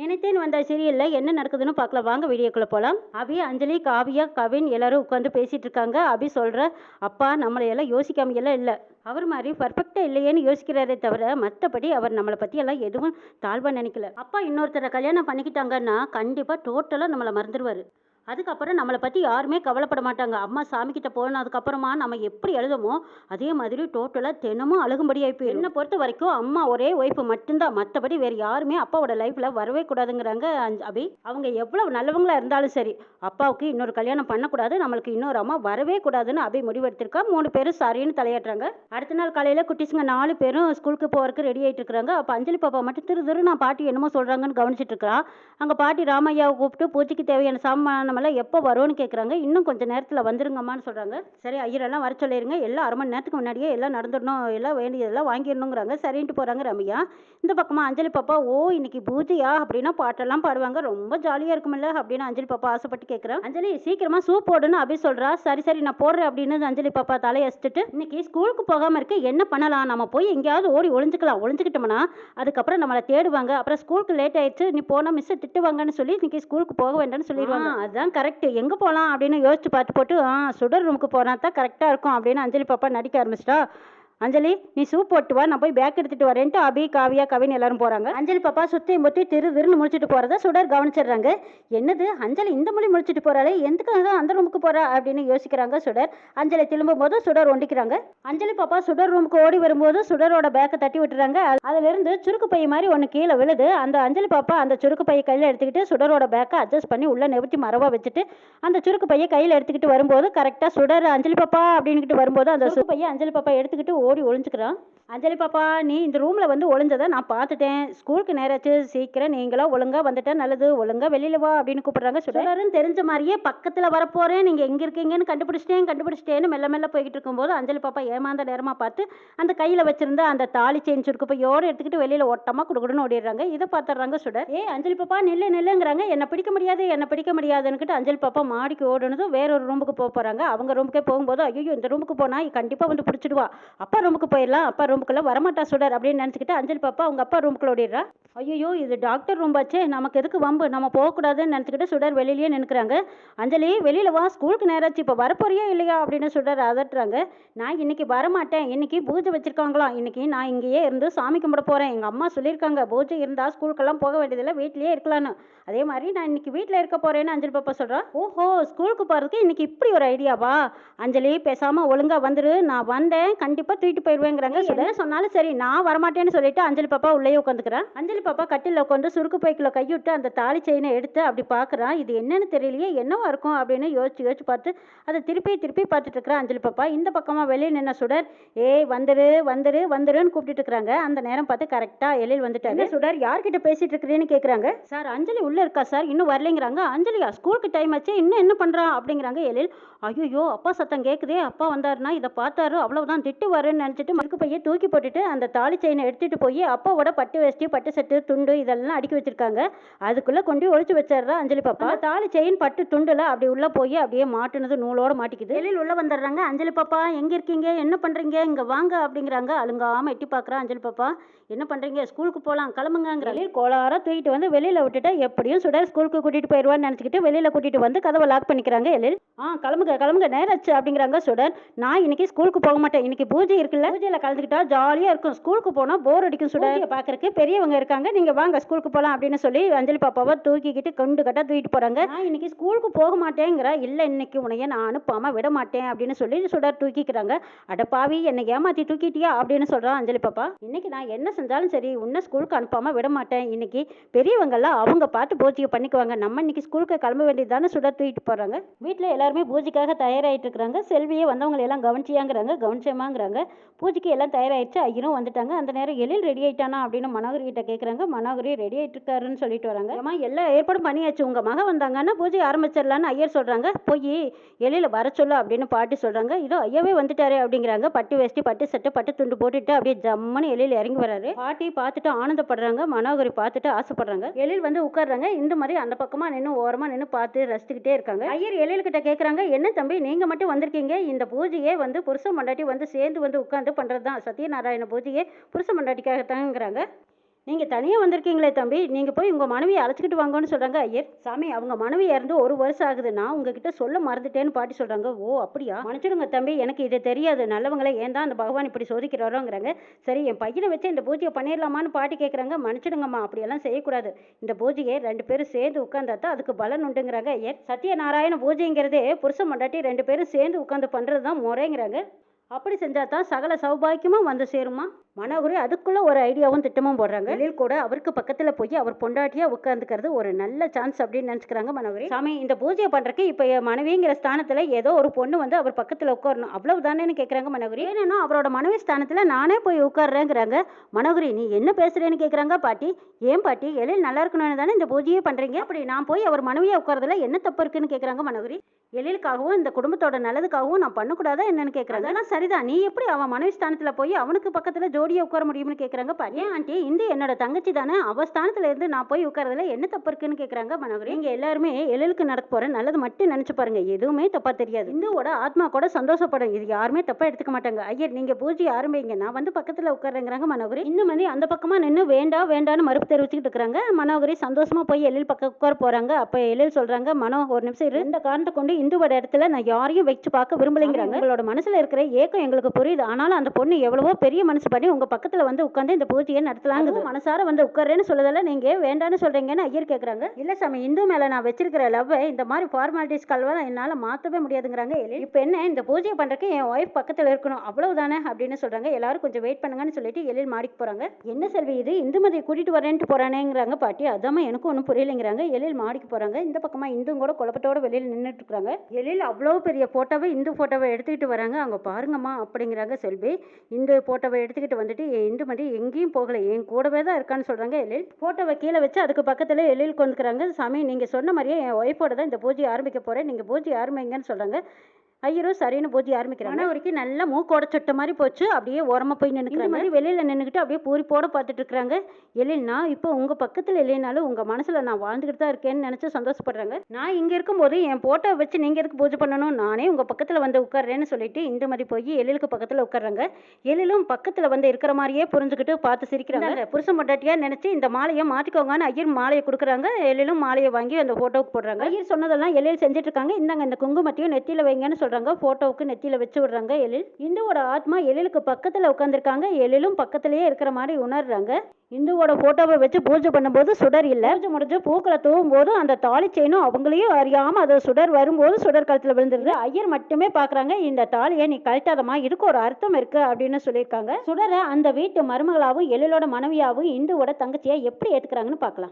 நினைத்தேன் வந்த சீரியலில் என்ன நடக்குதுன்னு பார்க்கலாம் வாங்க வீடியோக்குள்ளே போகலாம் அபி அஞ்சலி காவியா கவின் எல்லாரும் உட்காந்து பேசிட்டு இருக்காங்க. அபி சொல்கிற அப்பா நம்மளை எல்லாம் யோசிக்காம எல்லாம் இல்லை. அவர் மாதிரி பர்ஃபெக்டாக இல்லையேன்னு யோசிக்கிறாரே தவிர மற்றபடி அவர் நம்மளை பற்றி எல்லாம் எதுவும் தாழ்வாக நினைக்கல. அப்பா இன்னொருத்தரை கல்யாணம் பண்ணிக்கிட்டாங்கன்னா கண்டிப்பாக டோட்டலாக நம்மளை மறந்துடுவார் அதுக்கப்புறம் நம்மளை பற்றி யாருமே கவலைப்பட மாட்டாங்க. அம்மா சாமிக்கிட்ட போனதுக்கப்புறமா நம்ம எப்படி எழுதுமோ அதே மாதிரி டோட்டலாக தினமும் அழுகும்படியாக போயிடும் என்னை பொறுத்த வரைக்கும் அம்மா ஒரே ஒய்ஃபு மட்டும்தான். மற்றபடி வேறு யாருமே அப்பாவோட லைஃப்பில் வரவே கூடாதுங்கிறாங்க அபி. அவங்க எவ்வளோ நல்லவங்களா இருந்தாலும் சரி அப்பாவுக்கு இன்னொரு கல்யாணம் பண்ணக்கூடாது நம்மளுக்கு இன்னொரு அம்மா வரவே கூடாதுன்னு அபி முடிவெடுத்திருக்கா. மூணு பேரும் சரின்னு தலையாட்டுறாங்க. அடுத்த நாள் காலையில் குட்டிஸுங்க நாலு பேரும் ஸ்கூலுக்கு போகிறதுக்கு ரெடி ஆகிட்டு இருக்கிறாங்க. அப்போ அஞ்சலி பாப்பா மட்டும் திரு திரு நான் பாட்டி என்னமோ சொல்கிறாங்கன்னு கவனிச்சிட்டு இருக்கிறான் அங்கே பாட்டி ராமையாவை கூப்பிட்டு பூஜைக்கு தேவையான சாமானமெல்லாம் எப்போ வரும்னு கேட்குறாங்க இன்னும் கொஞ்சம் நேரத்தில் வந்துருங்கம்மான்னு சொல்கிறாங்க சரி ஐயரெல்லாம் வர சொல்லிடுங்க எல்லாம் அரை மணி நேரத்துக்கு முன்னாடியே எல்லாம் நடந்துடணும். எல்லாம் வேண்டியதெல்லாம் வாங்கிடணுங்கிறாங்க. சரின்ட்டு போகிறாங்க ரம்யா. இந்த பக்கமாக அஞ்சலி பாப்பா ஓ இன்னைக்கு பூஜையா? அப்படின்னா பாட்டெல்லாம் பாடுவாங்க. ரொம்ப ஜாலியாக இருக்குமில்ல அப்படின்னு அஞ்சலி பாப்பா ஆசைப்பட்டு கேட்குறேன் அஞ்சலி சீக்கிரமாக சூப் போடுன்னு அப்படி சொல்கிறா சரி சரி நான் போடுறேன் அப்படின்னு அஞ்சலி பாப்பா தலையசிச்சுட்டு இன்னைக்கு ஸ்கூலுக்கு போகாமல் இருக்க என்ன பண்ணலாம்? நம்ம போய் எங்கேயாவது ஓடி ஒளிஞ்சுக்கலாம். ஒளிஞ்சுக்கிட்டோம்னா அதுக்கப்புறம் நம்மளை தேடுவாங்க. அப்புறம் ஸ்கூலுக்கு லேட் ஆயிடுச்சு. நீ போனால் மிஸ் திட்டுவாங்கன்னு சொல்லி இன்னைக்கு ஸ்கூலுக்கு போக வேண்டாம்னு சொல்லிடுவாங்க. அதான் அதான் கரெக்ட் எங்கே போகலாம் அப்படின்னு யோசிச்சு பார்த்து போட்டு ஆ சுடர் ரூமுக்கு போனா தான் கரெக்டாக இருக்கும் அப்படின்னு அஞ்சலி பாப்பா நடிக்க ஆரம்பிச்சிட்டா. அஞ்சலி நீ சூப் போட்டு வா நான் போய் பேக் எடுத்துட்டு வரேன்ட்டு அபி காவியா கவின் எல்லாரும் போறாங்க. அஞ்சலி பாப்பா சுத்தி முத்தி திரு திருன்னு முடிச்சிட்டு போறத சுடர் கவனிச்சிடுறாங்க. என்னது அஞ்சலி இந்த மொழி முடிச்சிட்டு போறாளே? எதுக்காக அந்த ரூமுக்கு போறா அப்படின்னு யோசிக்கிறாங்க சுடர். அஞ்சலி திரும்பும் போது சுடர் ஒண்டிக்கிறாங்க. அஞ்சலி பாப்பா சுடர் ரூமுக்கு ஓடி வரும்போது சுடரோட பேக்கை தட்டி விட்டுறாங்க. அது- அதுல இருந்து சுருக்கு பை மாதிரி ஒன்று கீழே விழுது. அந்த அஞ்சலி பாப்பா அந்த சுருக்கு பையை கையில் எடுத்துக்கிட்டு சுடரோட பேக்கை அட்ஜஸ்ட் பண்ணி உள்ள நெவுத்தி மரவா வச்சுட்டு அந்த சுருக்கு பையை கையில் எடுத்துக்கிட்டு வரும்போது கரெக்டாக சுடர் அஞ்சலி பாப்பா அப்படின்னுக்கிட்டு வரும்போது அந்த சுருக்கு பையை அஞ்சலி பாப்பா எடுத்துக்கிட்டு ஓடி ஒளிஞ்சுக்கிறான். அஞ்சலி பாப்பா நீ இந்த ரூமில் வந்து ஒளிஞ்சதை நான் பார்த்துட்டேன். ஸ்கூலுக்கு நேராச்சு சீக்கிரம் நீங்களாம் ஒழுங்காக வந்துட்டா நல்லது. ஒழுங்காக வெளியில் வா அப்படின்னு கூப்பிட்றாங்க சுடருன்னு தெரிஞ்ச மாதிரியே பக்கத்தில் வரப்போகிறேன் நீங்கள் எங்கே இருக்கீங்கன்னு கண்டுபிடிச்சிட்டேன் கண்டுபிடிச்சிட்டேன்னு மெல்ல மெல்ல போய்கிட்டு இருக்கும்போது அஞ்சலி பாப்பா ஏமாந்த நேரமாக பார்த்து அந்த கையில் வச்சிருந்த அந்த தாலி செயின் சுருக்கு பையோடு எடுத்துக்கிட்டு வெளியில் ஓட்டமாக கொடுக்கணும்னு ஓடிடுறாங்க. இதை பார்த்துட்றாங்க சுடர். ஏ அஞ்சலி பாப்பா நில்லு நில்லுங்கிறாங்க. என்னை பிடிக்க முடியாது என்னை பிடிக்க முடியாதுன்னுக்கிட்டு அஞ்சலி பாப்பா மாடிக்கு ஓடுனதும் வேற ஒரு ரூமுக்கு போக போகிறாங்க அவங்க ரூமுக்கே போகும்போது ஐயோ இந்த ரூமுக்கு போனால் கண்டிப்பாக வந்து பிடிச்சிடுவா. அப்பா ரூமுக்கு போயிடலாம் அப்பா ரூம் ரூமுக்குள்ள வரமாட்டா சுடர் அப்படின்னு நினச்சிக்கிட்டு அஞ்சலி பாப்பா அவங்க அப்பா ரூமுக்குள்ள ஓடிடுறா. ஐயோ இது டாக்டர் ரூம் ஆச்சே நமக்கு எதுக்கு வம்பு? நம்ம போகக்கூடாதுன்னு நினச்சிக்கிட்டு சுடர் வெளியிலேயே நின்னுக்கிறாங்க. அஞ்சலி வெளியில் வா ஸ்கூலுக்கு நேராச்சு இப்போ வரப்போறியா இல்லையா அப்படின்னு சுடர் அதட்டுறாங்க. நான் இன்னைக்கு வரமாட்டேன். இன்னைக்கு பூஜை வச்சிருக்காங்களாம். இன்னைக்கு நான் இங்கேயே இருந்து சாமி கும்பிட போகிறேன் எங்கள் அம்மா சொல்லியிருக்காங்க பூஜை இருந்தால் ஸ்கூலுக்கெல்லாம் போக வேண்டியதில்லை வீட்லயே இருக்கலான்னு அதே மாதிரி நான் இன்னைக்கு வீட்டில் இருக்க போகிறேன்னு அஞ்சலி பாப்பா சொல்கிறா ஓஹோ ஸ்கூலுக்கு போகிறதுக்கு இன்னைக்கு இப்படி ஒரு ஐடியாவா அஞ்சலி பேசாமல் ஒழுங்காக வந்துரு. நான் வந்தேன். கண்டிப்பாக தூக்கிட்டு போயிடுவேங்கிறாங்க சுடர். சொன்னாலும் சரி நான் வரமாட்டேன்னு சொல்லிட்டு அஞ்சலி பாப்பா உள்ளே உட்காந்துக்கிறேன் அஞ்சலி பாப்பா கட்டில் உட்காந்து சுருக்கு பைக்குள்ள கைவிட்டு அந்த தாலி செயினை எடுத்து அப்படி பார்க்குறான் இது என்னன்னு தெரியலையே என்னவா இருக்கும் அப்படின்னு யோசிச்சு யோசிச்சு பார்த்து அதை திருப்பி திருப்பி பார்த்துட்டு இருக்கிறான் அஞ்சலி பாப்பா. இந்த பக்கமாக வெளியே நின்ன சுடர் ஏய் வந்துரு வந்துரு வந்துருன்னு கூப்பிட்டுட்டு இருக்கிறாங்க. அந்த நேரம் பார்த்து கரெக்டாக எழில் வந்துட்டாரு. சுடர் யார்கிட்ட பேசிட்டு இருக்கிறேன்னு கேட்குறாங்க சார் அஞ்சலி உள்ளே இருக்கா சார்? இன்னும் வரலைங்கிறாங்க. அஞ்சலியா ஸ்கூலுக்கு டைம் ஆச்சு இன்னும் என்ன பண்ணுறான் அப்படிங்கிறாங்க எழில். ஐயோ அப்பா சத்தம் கேட்குதே அப்பா வந்தாருன்னா இதை பார்த்தாரு அவ்வளவுதான் திட்டு வரேன்னு நினச்சிட்டு மறுக்கு பையை தூக்கி போட்டுட்டு அந்த தாலி செயினை எடுத்துட்டு போய் அப்பாவோட பட்டு வேஷ்டி பட்டு செட்டு துண்டு இதெல்லாம் அடுக்கி வச்சிருக்காங்க. அதுக்குள்ள கொண்டு போய் ஒளிச்சு வச்சிடுறா அஞ்சலி பாப்பா. தாலி செயின் பட்டு துண்டுல அப்படி உள்ள போய் அப்படியே மாட்டுனது நூலோட மாட்டிக்குது. வெளியில் உள்ள வந்துடுறாங்க. அஞ்சலி பாப்பா எங்க இருக்கீங்க? என்ன பண்றீங்க? இங்க வாங்க அப்படிங்கிறாங்க. அழுங்காம எட்டி பார்க்கறா அஞ்சலி பாப்பா. என்ன பண்றீங்க? ஸ்கூலுக்கு போகலாம் கிளம்புங்கிறாங்க கோளாரா தூக்கிட்டு வந்து வெளியில விட்டுட்டா எப்படியும் சுடர் ஸ்கூலுக்கு கூட்டிட்டு போயிடுவான்னு நினச்சிக்கிட்டு வெளியில கூட்டிட்டு வந்து கதவை லாக் பண்ணிக்கிறாங்க எழில். ஆ கிளம்புங்க கிளம்புங்க. நேராச்சு அப்படிங்கிறாங்க சுடர். நான் இன்னைக்கு ஸ்கூலுக்கு போக மாட்டேன். இன்னைக்கு பூஜை இருக்குல்ல. பூஜையில கலந்துக்கிட்டா ஜாலியா இருக்கும். ஸ்கூலுக்கு போனா போர் அடிக்கும் சுடர் பாக்குறதுக்கு பெரியவங்க இருக்காங்க. நீங்க வாங்க ஸ்கூலுக்கு போலாம் அப்படின்னு சொல்லி அஞ்சலி பாப்பாவை தூக்கிக்கிட்டு கொண்டு கட்டா தூக்கிட்டு போறாங்க. நான் இன்னைக்கு ஸ்கூலுக்கு போக மாட்டேங்கிற. இல்ல இன்னைக்கு உனைய நான் அனுப்பாம விட மாட்டேன் அப்படின்னு சொல்லி சுடர் தூக்கிக்கிறாங்க. அட பாவி என்னை ஏமாத்தி தூக்கிட்டியா அப்படின்னு சொல்றான் அஞ்சலி பாப்பா. இன்னைக்கு நான் என்ன செஞ்சாலும் சரி உன்னை ஸ்கூலுக்கு அனுப்பாம விட மாட்டேன். இன்னைக்கு பெரியவங்கெல்லாம் அவங்க பார்த்து பூஜையை பண்ணிக்குவாங்க. நம்ம இன்னைக்கு ஸ்கூலுக்கு கிளம்ப வேண்டியதானே சுடர் தூக்கிட்டு போறாங்க. வீட்டில் எல்லாருமே பூஜைக்காக தயாராகிட்டு இருக்கிறாங்க. செல்வியே வந்தவங்களை எல்லாம் கவனிச்சியாங்கிறாங்க கவனிச்சேமாங்கிறாங்க பூஜைக்கு எல்லாம் ஆயிடுச்சு ஐயரும் வந்துட்டாங்க. அந்த நேரம் எழில் ரெடி ஆயிட்டானா அப்படின்னு மனோகரி கிட்ட கேட்குறாங்க மனோகரி ரெடி ஆயிட்டு இருக்காருன்னு சொல்லிட்டு வராங்க. அம்மா எல்லா ஏற்பாடும் பண்ணியாச்சு. உங்க மகன் வந்தாங்கன்னா பூஜை ஆரம்பிச்சிடலான்னு ஐயர் சொல்றாங்க. போய் எழில வர சொல்லு அப்படின்னு பாட்டி சொல்றாங்க. இதோ ஐயாவே வந்துட்டாரு அப்படிங்கிறாங்க. பட்டு வேஷ்டி பட்டு சட்டை பட்டு துண்டு போட்டுட்டு அப்படியே ஜம்முன்னு எழில் இறங்கி வராரு. பாட்டி பார்த்துட்டு ஆனந்தப்படுறாங்க. மனோகரி பார்த்துட்டு ஆசைப்படுறாங்க. எழில் வந்து உட்கார்றாங்க. இந்த மாதிரி அந்த பக்கமா நின்று ஓரமா நின்று பார்த்து ரசிச்சுக்கிட்டே இருக்காங்க. ஐயர் எழில் கிட்ட கேட்குறாங்க என்ன தம்பி நீங்க மட்டும் வந்திருக்கீங்க. இந்த பூஜையே வந்து புருஷ மண்டாட்டி வந்து சேர்ந்து வந்து உட்காந்து பண்றது தான் சத்யநாராயண பூஜையே புருஷ மண்டாட்டிக்காகத்தாங்கிறாங்க. நீங்கள் தனியாக வந்திருக்கீங்களே தம்பி நீங்கள் போய் உங்கள் மனைவியை அழைச்சிக்கிட்டு வாங்கன்னு சொல்கிறாங்க ஐயர். சாமி அவங்க மனைவி இறந்து ஒரு வருஷம் ஆகுது. நான் உங்ககிட்ட சொல்ல மறந்துட்டேன்னு பாட்டி சொல்கிறாங்க ஓ அப்படியா? மன்னிச்சிடுங்க தம்பி எனக்கு இது தெரியாது. நல்லவங்களே ஏன் தான் அந்த பகவான் இப்படி சோதிக்கிறாரோங்கிறாங்க. சரி என் பையனை வச்சு இந்த பூஜையை பண்ணிடலாமான்னு பாட்டி கேட்குறாங்க மன்னிச்சிடுங்கம்மா அப்படியெல்லாம் செய்யக்கூடாது. இந்த பூஜையை ரெண்டு பேரும் சேர்ந்து உட்காந்தா தான் அதுக்கு பலன் உண்டுங்கிறாங்க ஐயர். சத்யநாராயண பூஜைங்கிறதே புருஷன் மண்டாட்டி ரெண்டு பேரும் சேர்ந்து உட்காந்து பண்ணுறது தான் முறைங்கிறாங்க. அப்படி செஞ்சால் தான் சகல சௌபாக்கியமும் வந்து சேருமா? மனோகரி அதுக்குள்ள ஒரு ஐடியாவும் திட்டமும் போடுறாங்க. எழில் கூட அவருக்கு பக்கத்தில் போய் அவர் பொண்டாட்டியா உட்காந்துக்கிறது ஒரு நல்ல சான்ஸ் அப்படின்னு நினச்சிக்கிறாங்க மனோகரி. சாமி இந்த பூஜையை பண்ணுறக்கு இப்போ மனைவிங்கிற ஸ்தானத்தில் ஏதோ ஒரு பொண்ணு வந்து அவர் பக்கத்தில் உட்காரணும். அவ்வளவு தானேன்னு கேட்குறாங்க மனோகரி. ஏன்னா அவரோட மனைவி ஸ்தானத்தில் நானே போய் உட்கார்றேங்கிறாங்க. மனோகரி நீ என்ன பேசுறேன்னு கேட்குறாங்க பாட்டி. ஏன் பாட்டி? எழில் நல்லா இருக்கணும்னு தானே இந்த பூஜையே பண்ணுறீங்க அப்படி நான் போய் அவர் மனைவியா உட்காரதுல என்ன தப்பு இருக்குன்னு கேட்குறாங்க மனோகரி. எழிலுக்காகவும் இந்த குடும்பத்தோட நல்லதுக்காகவும் நான் பண்ணக்கூடாதா என்னன்னு கேட்குறாங்க அதெல்லாம் சரிதான். நீ எப்படி அவன் மனைவி ஸ்தானத்தில் போய் அவனுக்கு பக்கத்தில் ஜோடியாக உட்கார முடியும்னு கேட்குறாங்க ஏன் ஆண்டி? இந்த என்னோட தங்கச்சி தானே. அவ ஸ்தானத்தில் இருந்து நான் போய் உட்காரதுல என்ன தப்பு இருக்குன்னு கேட்குறாங்க மனோகரி. இங்கே எல்லாருமே எழிலுக்கு நடக்க போகிற நல்லது மட்டும் நினச்சி பாருங்க. எதுவுமே தப்பாக தெரியாது. இந்துவோட ஆத்மா கூட சந்தோஷப்படும். இது யாருமே தப்பாக எடுத்துக்க மாட்டாங்க. ஐயர் நீங்கள் பூஜை ஆரம்பிங்க. நான் வந்து பக்கத்தில் உட்காருங்கிறாங்க மனோகரி. இன்னும் மணி அந்த பக்கமாக நின்று வேண்டாம் வேண்டான்னு மறுப்பு தெரிவிச்சுக்கிட்டு இருக்கிறாங்க மனோகரி சந்தோஷமாக போய் எழில் பக்கம் உட்கார போகிறாங்க அப்போ எழில் சொல்கிறாங்க மனோ ஒரு நிமிஷம் இரு. இந்த காரணத்தை கொண்டு இந்துவோட இடத்துல நான் யாரையும் வச்சு பார்க்க விரும்பலைங்கிறாங்க. உங்களோட மனசில் இருக்கிற ஏக்கம் எங்களுக்கு புரியுது. ஆனாலும் அந்த பொண்ணு எவ்வளவோ பெரிய மனசு பண்ணி உங்கள் பக்கத்தில் வந்து உட்காந்து இந்த பூஜையை நடத்தலாங்க மனசார வந்து உட்காரேன்னு சொல்லுதல்ல நீங்கள் வேண்டான்னு சொல்கிறீங்கன்னு ஐயர் கேட்குறாங்க இல்லை சாமி இந்து மேலே நான் வச்சிருக்கிற லவ்வை இந்த மாதிரி ஃபார்மாலிட்டிஸ் கல்வெல்லாம் என்னால் மாற்றவே முடியாதுங்கிறாங்க. இப்போ என்ன இந்த பூஜையை பண்ணுறதுக்கு என் ஒய்ஃப் பக்கத்தில் இருக்கணும் அவ்வளவுதானே அப்படின்னு சொல்கிறாங்க எல்லாரும் கொஞ்சம் வெயிட் பண்ணுங்கன்னு சொல்லிட்டு எழில் மாடிக்கு போகிறாங்க என்ன செல்வி இது? இந்துமதியை கூட்டிகிட்டு வரேன்ட்டு போகிறானேங்கிறாங்க பாட்டி. அதாம்மா எனக்கும் ஒன்றும் புரியலைங்கிறாங்க. எழில் மாடிக்கு போகிறாங்க இந்த பக்கமாக இந்தும் கூட குழப்பத்தோட வெளியில் நின்றுட்டு இருக்காங்க எழில் அவ்வளோ பெரிய ஃபோட்டோவை இந்து ஃபோட்டோவை எடுத்துக்கிட்டு வராங்க. அவங்க பாருங்கம்மா அப்படிங்கிறாங்க செல்வி. இந்த ஃபோட்டோவை எடுத்துக்கிட்டு வந்துட்டு என் இந்துமதி எங்கேயும் போகலை. என் கூடவே தான் இருக்கான்னு சொல்கிறாங்க எழில் ஃபோட்டோவை கீழே வச்சு அதுக்கு பக்கத்தில் எழில் கொண்டுக்கிறாங்க சாமி நீங்கள் சொன்ன மாதிரியே என் ஒய்ஃபோட தான் இந்த பூஜை ஆரம்பிக்க போகிறேன் நீங்கள் பூஜை ஆரம்பிங்கன்னு சொல்கிறாங்க ஐயரும் சரின்னு பூஜை ஆரம்பிக்கிறாங்க. வரைக்கும் நல்லா மூக்கோட சுட்ட மாதிரி போச்சு. அப்படியே ஓரமாக போய் நின்றுக்கிறாங்க மாதிரி வெளியில் நின்றுக்கிட்டு அப்படியே பூரிப்போட பார்த்துட்டு இருக்கிறாங்க எழில்னா இப்போ உங்கள் பக்கத்தில் இல்லைனாலும் உங்கள் மனசில் நான் வாழ்ந்துக்கிட்டு தான் இருக்கேன்னு நினச்சி சந்தோஷப்படுறாங்க. நான் இங்கே இருக்கும்போது என் ஃபோட்டோ வச்சு நீங்கள் எதுக்கு பூஜை பண்ணணும்? நானே உங்கள் பக்கத்தில் வந்து உட்கார்றேன்னு சொல்லிட்டு இந்த மாதிரி போய் எழிலுக்கு பக்கத்தில் உட்கார்றாங்க. எழிலும் பக்கத்தில் வந்து இருக்கிற மாதிரியே புரிஞ்சுக்கிட்டு பார்த்து சிரிக்கிறாங்க. புருஷன் பொண்டாட்டியா நினச்சி இந்த மாலையை மாற்றிக்கோங்கன்னு ஐயர் மாலையை கொடுக்குறாங்க. எழிலும் மாலையை வாங்கி அந்த ஃபோட்டோவுக்கு போடுறாங்க. ஐயர் சொன்னதெல்லாம் எழில் செஞ்சுட்டு இருக்காங்க இந்தாங்க இந்த குங்குமத்தையும் நெத்தியில் வைங்கன்னு சொல்கிறாங்க ஃபோட்டோவுக்கு நெத்தியில் வச்சு விடுறாங்க எழில். இந்துவோட ஆத்மா எழிலுக்கு பக்கத்தில் உட்காந்துருக்காங்க எழிலும் பக்கத்திலேயே இருக்கிற மாதிரி உணர்றாங்க. இந்துவோட ஃபோட்டோவை வச்சு பூஜை பண்ணும்போது சுடர் இல்லை. பூஜை முடிஞ்சு பூக்களை தூவும் போது அந்த தாலி செயினும் அவங்களையும் அறியாமல் அது சுடர் வரும்போது சுடர் கழுத்தில் விழுந்துருது. ஐயர் மட்டுமே பார்க்குறாங்க இந்த தாலியை நீ கழட்டாதமா இதுக்கு ஒரு அர்த்தம் இருக்கு அப்படின்னு சொல்லியிருக்காங்க. சுடரை அந்த வீட்டு மருமகளாகவும் எழிலோட மனைவியாகவும் இந்துவோட தங்கச்சியை எப்படி ஏற்றுக்கிறாங்கன்னு பார்க்கலாம்